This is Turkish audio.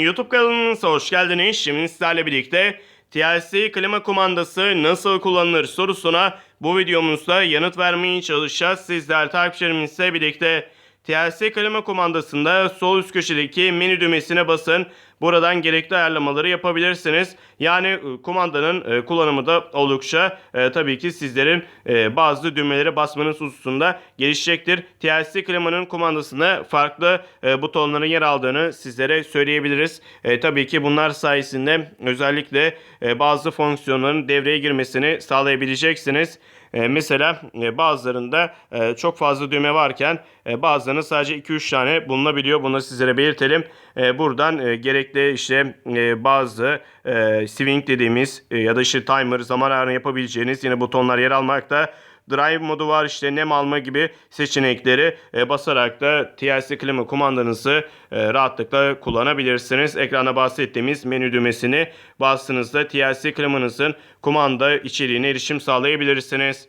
YouTube kanalımıza hoş geldiniz. Şimdi sizlerle birlikte TLC klima kumandası nasıl kullanılır sorusuna bu videomuzda yanıt vermeye çalışacağız. Sizler takipçilerimizle birlikte TLC klima kumandasında sol üst köşedeki menü düğmesine basın. Buradan gerekli ayarlamaları yapabilirsiniz. Yani e, kumandanın e, kullanımı da oldukça e, tabii ki sizlerin bazı düğmelere basmanız hususunda gelişecektir. TLC klimanın kumandasında farklı butonların yer aldığını sizlere söyleyebiliriz. Tabii ki bunlar sayesinde özellikle bazı fonksiyonların devreye girmesini sağlayabileceksiniz. Mesela bazılarında çok fazla düğme varken bazılarının sadece 2-3 tane bulunabiliyor. Bunu sizlere belirtelim. Buradan e, gerekli işte e, bazı e, swing dediğimiz e, ya da işte timer zaman ayarını yapabileceğiniz yine butonlar yer almakta. Drive modu var işte nem alma gibi seçenekleri e, basarak da TLC klima kumandanızı e, rahatlıkla kullanabilirsiniz. Ekranda bahsettiğimiz menü düğmesini bastığınızda TLC klimanızın kumanda içeriğine erişim sağlayabilirsiniz.